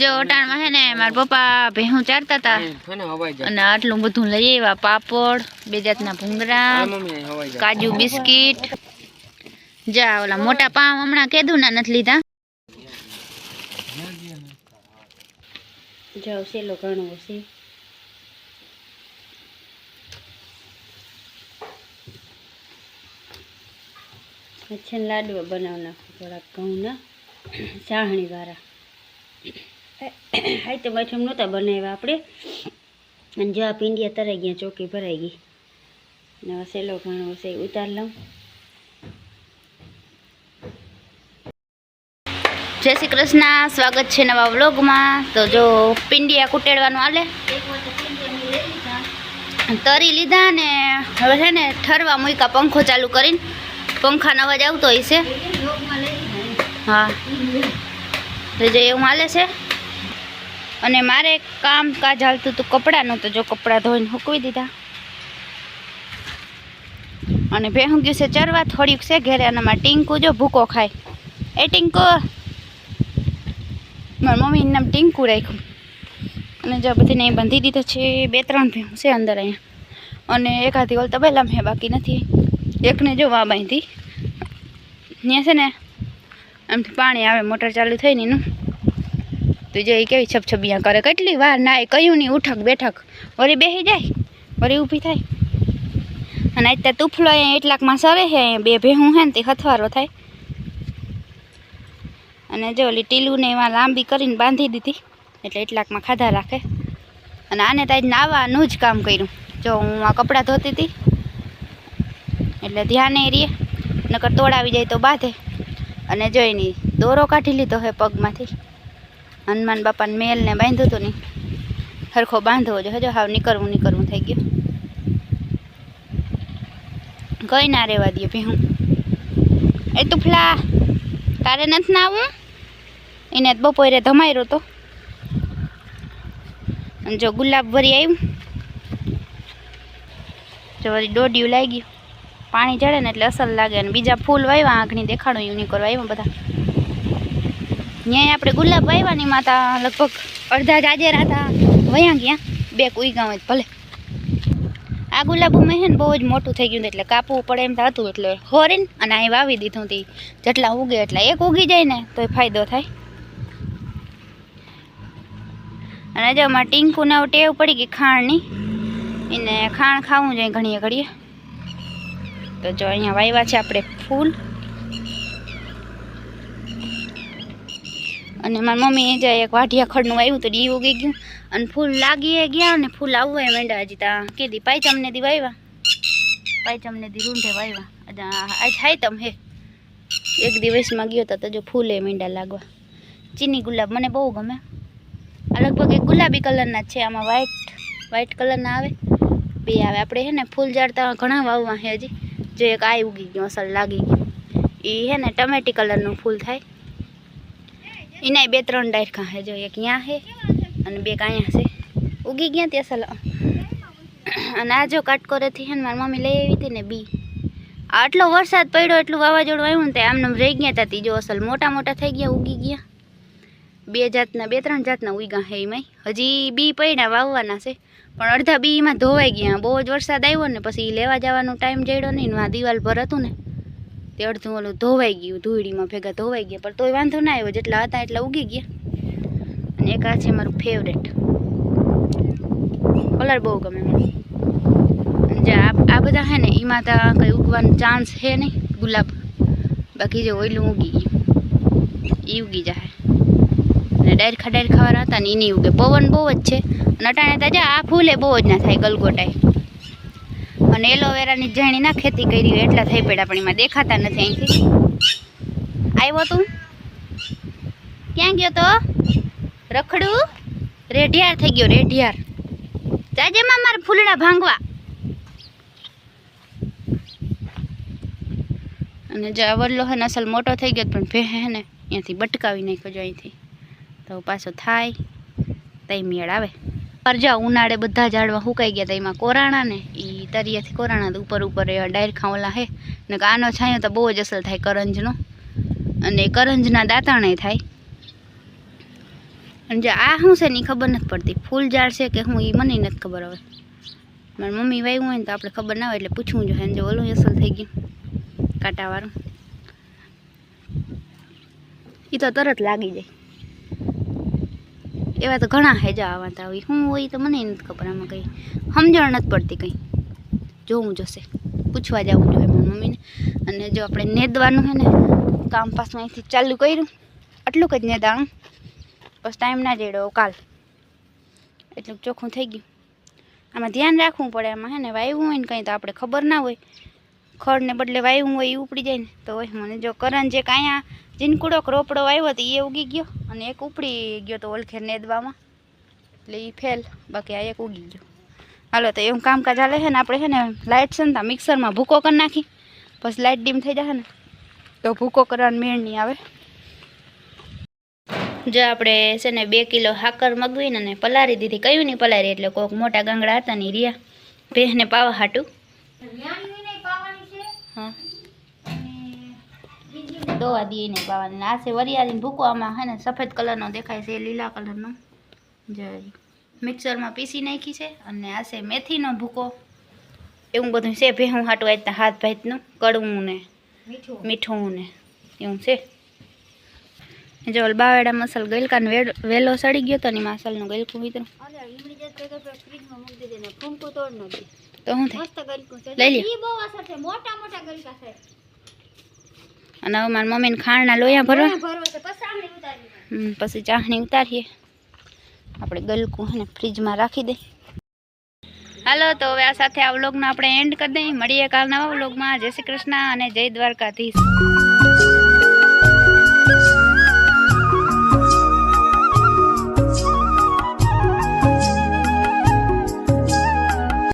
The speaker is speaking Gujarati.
જો અટાણમાં છે ને મારા પપ્પા ભેહું ચારતા હતા હે અને આટલું બધું લઈ આવ્યા પાપડ બે જાતના જાય. કાજુ બિસ્કીટ. જા ઓલા મોટા પાવ હમણાં કીધું ના નથી લીધા. જાઓ સેલો ઘણો છે અચ્છા લાડવા બનાવી નાખું થોડાક ઘઉંના ચાહણી વાળા. હાઈ તો બેઠમ નહોતા બનાવ્યા આપણે. અને જો આ પીંડિયા તરાઈ ગયા ચોકી ભરાઈ ગઈ. ને સેલો ઘણો છે ઉતાર લઉં. જય શ્રી કૃષ્ણ, સ્વાગત છે નવા વ્લોગમાં. તો જો પીંડિયા કુટેડવાનું આલે તરી લીધા ને હવે છે ને ઠરવા મૂક્યા પંખો ચાલુ કરીને. પંખાનો અવાજ આવતો છે. હા. તો જો એવું હાલે છે. અને મારે કામ કાજ હાલતું હતું કપડાનું તો જો કપડાં ધોઈને સૂકવી દીધા. અને ભેહું ગયું છે ચરવા, થોડીક છે ઘેરે એનામાં ટીંકુ જો ભૂકો ખાય. એ ટીંકુ, મારી મમ્મીનું નામ ટીંકુ રાખ્યું. અને જો બધીને અહીં બાંધી દીધો છે, બે ત્રણ ભેહું છે અંદર અહીંયા. અને એકાદી ઓલ તબેલામાં હે બાકી નથી. એકને જો વા બાંધી. ત્યાં છે ને, આમથી પાણી આવે, મોટર ચાલુ થઈ ને એનું. તો જો એ કેવી છપછબિયા કરે? કેટલી વાર ના કયું નહીં, ઉઠક, બેઠક. વળી બેસી જાય, વળી ઊભી થાય. અને અત્યારે તુફલો અહીંયા એટલાકમાં સવે છે બે ભેહું છે ને તે હથવારો થાય. અને જો ઓલી ટીલુને એમાં લાંબી કરીને બાંધી દીધી, એટલે એટલાકમાં ખાધા રાખે. અને આને તો આજ નાવાનું જ કામ કર્યું. જો હું આ કપડાં ધોતી હતી, એટલે ધ્યાન એ રહીએ નકર તોડાવી જાય તો બાંધે. અને જો એની દોરો કાઢી લીધો હે પગમાંથી. હનુમાન બાપાને મેલને બાંધ્યું હતું ને સરખો બાંધવો જો, હજો હાવ નીકળવું નીકળવું થઈ ગયું. કઈ ના રહેવા દે ભી હું. એ તુફલા તારે નથી ના આવું? એને બપોરે ધમાયરો તો. જો ગુલાબ ભરી આવ્યું જો વળી દોઢિયું લાગી પાણી ચડે ને એટલે અસર લાગે અને બીજા ફૂલ વાવ્યા આંખની દેખાડો યુનિકોર વાવ્યા બધા. ન્યાય આપણે ગુલાબ વાવવાની માતા લગભગ અડધા જાજેરા રાતા વયા ગયા. બે કુઈ ગામ ભલે. આ ગુલાબોમાં છે ને બહુ જ મોટું થઈ ગયું એટલે કાપવું પડે એમ થતું એટલે હોરીન અને અહીં વાવી દીધું હતી જેટલા ઉગે એટલા એક ઉગી જાય ને તો ફાયદો થાય. અને જો અમારે ટીંકુને ટેવ પડી ગઈ ખાણની. એને ખાણ ખાવું જોઈએ ઘણીએ ઘડીએ. તો જો અહીંયા વાવ્યા છે આપણે ફૂલ. અને મારી મમ્મી જે એક વાઢિયા ખડનું વાવ્યું તો ડી ઉગી ગયું. અને ફૂલ લાગી ગયા અને ફૂલ આવવા માંડ્યા હજી તા. કીધી પાયચમને દી વાવ્યા પાયચમને દી રૂંઢે વાવ્યા આજ હાય તમ હે. એક દિવસમાં ગયો તો તો જો ફૂલે મીંડા લાગવા. ચીની ગુલાબ મને બહુ ગમે. આ લગભગ એક ગુલાબી કલરના છે. આમાં વ્હાઈટ વ્હાઈટ કલરના આવે. બે આવે. આપણે હે ને ફૂલ ઝાડતા ઘણા વાવવા છે હજી. જો એક આ ઉગી ગયો, અસલ લાગી ગયું. એ હે ને ટમેટી કલરનું ફૂલ થાય. એના બે ત્રણ ડાયરખા હે. જો એક અહીંયા હે અને બે કાંયા છે ઉગી ગયા ત્યાં અસલ અને આ જો કાટકોરેથી હે ને મારી મમ્મી લઈ આવી હતી ને બી. આટલો વરસાદ પડ્યો, એટલું વાવાઝોડું આવ્યું ને તે આમને રહી ગયા હતા જો અસલ. મોટા મોટા થઈ ગયા, ઉગી ગયા. બે જાતના, બે ત્રણ જાતના ઉગ્યા હે એમાંય. હજી બી પડ્યા, વાવવાના છે. પણ અડધા બી એમાં ધોવાઈ ગયા. બહુ જ વરસાદ આવ્યો ને પછી લેવા જવાનો ટાઈમ જડ્યો નહીં આ દિવાલ ભર હતું ને. તે અડધું ઓલું ધોવાઈ ગયું, ધૂળીમાં ભેગા ધોવાઈ ગયા, પણ તોય વાંધો ના આવ્યો, જેટલા હતા એટલા ઉગી ગયા. અને એક આ છે મારું ફેવરેટ કલર બહુ ગમે મને. જે આ બધા છે ને, એમાં તો કંઈ ઉગવાનો ચાન્સ છે નહીં, ગુલાબ. બાકી જે ઓયલું ઉગી ગયું એ ઉગી જાય અને ડાયરખા ડાયરખા વાળા હતા ને એ નહીં ઉગે. પવન બહુ જ છે. અને અટાણે તાજા આ ફૂલે બહુ જ ના થાય ગલગોટાય. અને એલોવેરાની ઝાણી ના ખેતી કરી હોય એટલા થઈ પડ્યા, પણ એમાં દેખાતા નથી અહીંથી. આવ્યો તું. ક્યાં ગયો તો? રખડું? રેઢિયાર થઈ ગયો, રેઢિયાર. જાજેમાં મારે ફૂલડા ભાંગવા. અને જે અવરલો હે અસલ મોટો થઈ ગયો પણ ભે હે ને, અહીંયાથી બટકાવી નાખ્યો જો અહીંથી. તો પાછો થાય. તઈ મેળ આવે. પર જા ઉનાળે બધા ઝાડવા સુકાઈ ગયા હતા એમાં કોરાણા ને એ તરિયાથી કોરાણા ઉપર ઉપર એવા ખાવલા હે. ને આનો છાંયો તો બહુ જ અસર થાય કરંજનો. અને કરંજના દાંતાણે થાય. અને જે આ શું છે ને એ ખબર નથી પડતી. ફૂલ ઝાડ છે કે હું એ મને નથી ખબર હવે. મારી મમ્મી વાયું હોય ને તો આપણે ખબર ના હોય એટલે પૂછવું જોઈએ. જો ઓલું અસલ થઈ ગયું. કાંટાવાળું. એ તો તરત લાગી જાય. એવા તો ઘણા હેજા આવતા હોય. શું હોય તો મને નથી ખબર આમાં કંઈ. સમજણ નથી પડતી કંઈ. જોવું જોશે. પૂછવા જવું જોઈએ મમ્મીને. અને જો આપણે નેદવાનું છે ને, કામ પાછું અહીંથી ચાલુ કર્યું. આટલું જ નેદાણું. બસ ટાઈમ ના જેડો કાલ. એટલું ચોખ્ખું થઈ ગયું. આમાં ધ્યાન રાખવું પડે આમાં હે ને વાવ્યું હોય ને કંઈ તો આપણે ખબર ના હોય. ખડને બદલે વાવ્યું હોય એ ઉપડી જાય ને. તો મને જો કરણ જે કાંયા જીનકુડો રોપડો વાવ્યો તો એ ઉગી ગયો. અને એક ઉપડી ગયો તો ઓલખેર નેદવામાં. એટલે એ ફેલ. બાકી આ એક ઉગી ગયો. હાલો, તો એવું કામકાજ હાલે છે ને, આપણે છે ને લાઇટ છે ને ત્યાં મિક્સરમાં ભૂકો કરી નાખી. પછી લાઇટ ડીમ થઈ જશે ને, તો ભૂકો કરવાનો મેળ નહીં આવે. જો આપણે છે ને, બે કિલો હાકર મગવીને અને પલારી દીધી. કયું નહીં પલારી એટલે કોઈક મોટા ગાંગડા હતા ને રહ્યા. ભેહને પાવા હાટું. હા. દવા દઈએ નહીં પાવાની આ વરિયાળીને ભૂકો, આમાં હે ને, સફેદ કલરનો દેખાય છે, લીલા કલરનો જો મિક્સરમાં પીસી નાખી છે અને આ છે મેથીનો ભૂકો. એવું બધું છે ભેહું હાટું આજના હાથ ભાઈનું કડવું ને મીઠું? ને એવું છે. જો બાવેડા મસાલ ગલકા વેલો સડી ગયો તો ને મસાલનું ગલકું મિત્રો તો શું થાય? લઈ લે મોટા મોટા ગલકા છે. અને હવે મારી મમ્મીને ખાંડના લોયા ભરવા. પછી ચાસણી ઉતારીએ. આપણે ગલકું હે ને, ફ્રીજમાં રાખી દઈએ હાલો, તો હવે આ સાથે આ વ્લોગનો આપણે એન્ડ કરી દઈએ. મળીએ કાલ નવા વ્લોગમાં. જય શ્રી કૃષ્ણ અને જય દ્વારકાધીશ.